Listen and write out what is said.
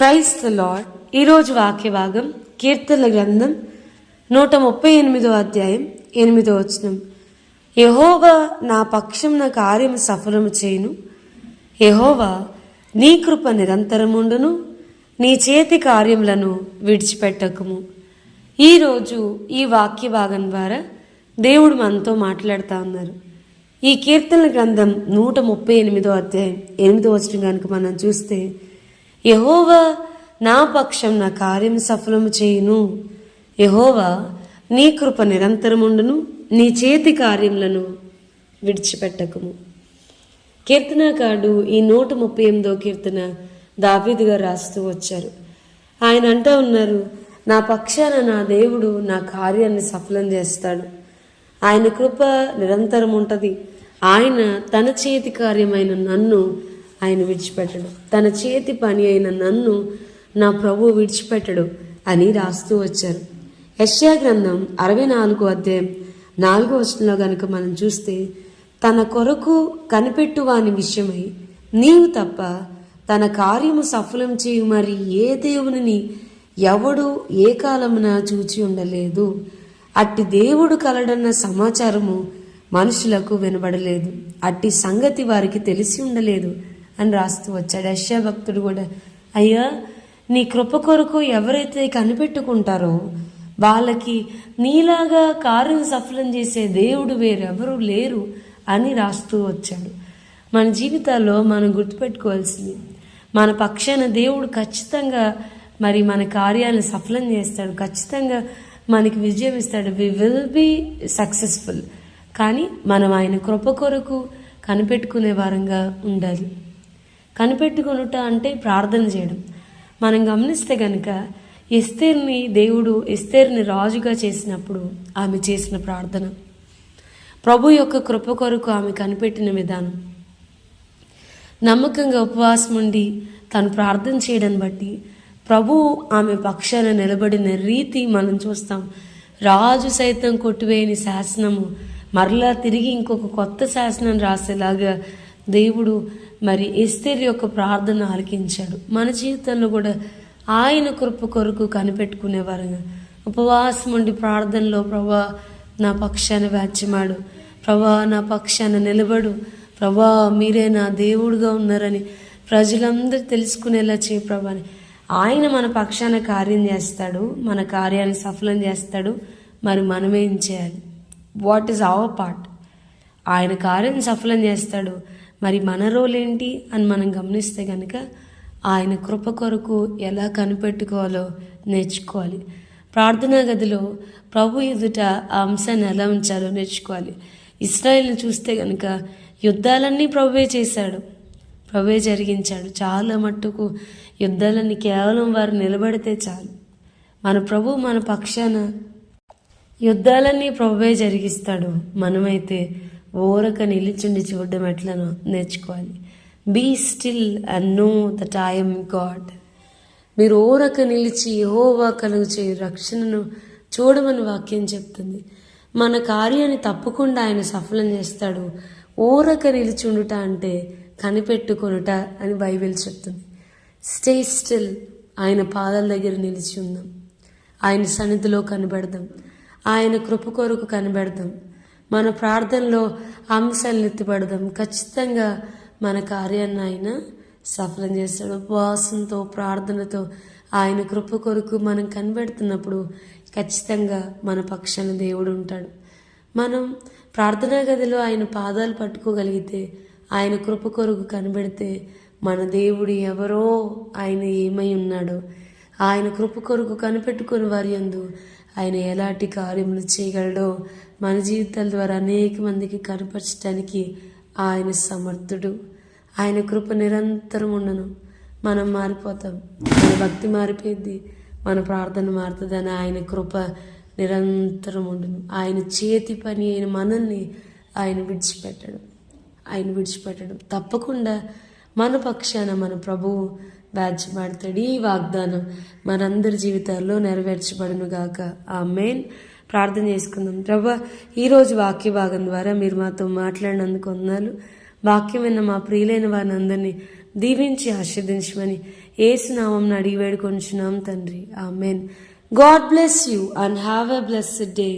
Price the lord ఈరోజు వాక్య భాగం కీర్తనల గ్రంథం నూట ముప్పై ఎనిమిదో అధ్యాయం ఎనిమిదో వచనం. యహోవా నా పక్షం నా కార్యము సఫలము చేయును. యహోవా నీ కృప నిరంతరముండును నీ చేతి కార్యములను విడిచిపెట్టకము. ఈరోజు ఈ వాక్య భాగం ద్వారా దేవుడు మనతో మాట్లాడుతూ ఉన్నారు. ఈ కీర్తనల గ్రంథం నూట ముప్పై ఎనిమిదో అధ్యాయం ఎనిమిదో వచనం కనుక మనం చూస్తే యహోవా నా పక్షం నా కార్యం సఫలము చేయును. యహోవా నీ కృప నిరంతరముండును నీ చేతి కార్యములను విడిచిపెట్టకము. కీర్తనకారుడు ఈ నూట ముప్పై ఎనిమిదో కీర్తన దావీదు రాస్తూ వచ్చారు. ఆయన అంటూ ఉన్నారు నా పక్షాన నా దేవుడు నా కార్యాన్ని సఫలం చేస్తాడు. ఆయన కృప నిరంతరం ఉంటుంది ఆయన తన చేతి కార్యమైన నన్ను ఆయన విడిచిపెట్టడు. తన చేతి పని అయిన నన్ను నా ప్రభు విడిచిపెట్టడు అని రాస్తూ వచ్చారు. యశ్యా గ్రంథం అరవై నాలుగు అధ్యాయం నాలుగో వచనంలో గనుక మనం చూస్తే తన కొరకు కనిపెట్టు వాని విషయమై నీవు తప్ప తన కార్యము సఫలం చేయు మరి ఏ దేవునిని ఎవడు ఏ కాలమున చూచి ఉండలేదు. అట్టి దేవుడు కలడన్న సమాచారము మనుషులకు వినబడలేదు. అట్టి సంగతి వారికి తెలిసి ఉండలేదు. అని రాస్తూ వచ్చాడు. యశ్యా భక్తుడు కూడా అయ్యా నీ కృప కొరకు ఎవరైతే కనిపెట్టుకుంటారో వాళ్ళకి నీలాగా కార్యం సఫలం చేసే దేవుడు వేరెవరూ లేరు అని రాస్తూ వచ్చాడు. మన జీవితాల్లో మనం గుర్తుపెట్టుకోవాల్సింది మన పక్షాన దేవుడు ఖచ్చితంగా మరి మన కార్యాలను సఫలం చేస్తాడు. ఖచ్చితంగా మనకి విజయం ఇస్తాడు. వి విల్ బి సక్సెస్ఫుల్ కానీ మనం ఆయన కృప కొరకు కనిపెట్టుకునే వారంగా ఉండాలి. కనిపెట్టుకొనుట అంటే ప్రార్థన చేయడం. మనం గమనిస్తే కనుక ఎస్తేర్ని దేవుడు ఎస్తేర్ని రాజుగా చేసినప్పుడు ఆమె చేసిన ప్రార్థన. ప్రభు యొక్క కృప కొరకు ఆమె కనిపెట్టిన విధానం. నమ్మకంగా ఉపవాసం ఉండి తను ప్రార్థన చేయడం బట్టి ప్రభు ఆమె పక్షాన నిలబడిన రీతి మనం చూస్తాం. రాజు సైతం కొట్టివేయని శాసనము మరలా తిరిగి ఇంకొక కొత్త శాసనం రాసేలాగా దేవుడు మరి ఎస్తేర్ యొక్క ప్రార్థన ఆలకించాడు మన జీవితంలో కూడా ఆయన కృప కొరకు కనిపెట్టుకునేవారుగా. ఉపవాసం ఉండి ప్రార్థనలో ప్రభా నా పక్షాన వ్యాచ్యమాడు ప్రభా నా పక్షాన నిలబడు. ప్రభా మీరే నా దేవుడుగా ఉన్నారని ప్రజలందరూ తెలుసుకునేలా చేయ ప్రభాని ఆయన మన పక్షాన కార్యం చేస్తాడు మన కార్యాన్ని సఫలం చేస్తాడు. మరి మనమేం చేయాలి? What is our part? ఆయన కార్యం సఫలం చేస్తాడు. మరి మన రోల్ ఏంటి అని మనం గమనిస్తే కనుక ఆయన కృప కొరకు ఎలా కనిపెట్టుకోవాలో నేర్చుకోవాలి. ప్రార్థనా గదిలో ప్రభు ఎదుట ఆ అంశాన్ని ఎలా ఉంచాలో నేర్చుకోవాలి. ఇస్రాయిల్ని చూస్తే కనుక యుద్ధాలన్నీ ప్రభువే చేశాడు. ప్రభువే జరిగించాడు. చాలా మట్టుకు యుద్ధాలన్నీ కేవలం వారు నిలబడితే చాలు. మన ప్రభు మన పక్షాన యుద్ధాలన్నీ ప్రభువే జరిగిస్తాడు. మనమైతే ఓరక నిలిచుండి చూడడం ఎట్లనో నేర్చుకోవాలి. Be still and know that I am God మీరు ఓరక నిలిచి హోవా కలుగు చేయు రక్షణను చూడమని వాక్యం చెప్తుంది. మన కార్యాన్ని తప్పకుండా ఆయన సఫలం చేస్తాడు. ఓరక నిలిచుండుట అంటే కనిపెట్టుకొనుట అని బైబిల్ చెప్తుంది. స్టే స్టిల్ ఆయన పాదాల దగ్గర నిలిచి ఉందాం. ఆయన సన్నిధిలో కనబెడదాం. ఆయన కృప కొరకు కనబెడదాం. మన ప్రార్థనలో అంశాలను ఎత్తిపడదాం. ఖచ్చితంగా మన కార్యాన్ని ఆయన సఫలం చేస్తాడు. ఉపవాసంతో ప్రార్థనతో ఆయన కృప కొరకు మనం కనబెడుతున్నప్పుడు ఖచ్చితంగా మన పక్షాన దేవుడు ఉంటాడు. మనం ప్రార్థనా గదిలో ఆయన పాదాలు పట్టుకోగలిగితే ఆయన కృప కొరకు కనబెడితే మన దేవుడు ఎవరో ఆయన ఏమై ఉన్నాడో ఆయన కృప కొరకు కనిపెట్టుకుని వారి యందు ఆయన ఎలాంటి కార్యములు చేయగలడో మన జీవితాల ద్వారా అనేక మందికి కనపరచడానికి ఆయన సమర్థుడు. ఆయన కృప నిరంతరం ఉండను. మనం మారిపోతాం. మన భక్తి మారిపోయింది. మన ప్రార్థన మారుతుందని ఆయన కృప నిరంతరం ఉండను. ఆయన చేతి పని అయిన మనల్ని ఆయన విడిచిపెట్టడం. ఆయన విడిచిపెట్టడం. తప్పకుండా మన పక్షాన మన ప్రభువు వ్యాజ్యమాడతాడు ఈ వాగ్దానం మనందరి జీవితాల్లో నెరవేర్చబడును గాక ఆ మెయిన్ ప్రార్థన చేసుకుందాం. ప్రభా ఈరోజు వాక్య భాగం ద్వారా మీరు మాతో మాట్లాడినందుకు వందనాలు. వాక్యం విన్న మా ప్రియులైన వారిని అందరినీ దీవించి ఆశీర్దించమని ఏసునామం అడిగి వేడుకొంచున్నాం తండ్రి. Amen God bless you and have a blessed day.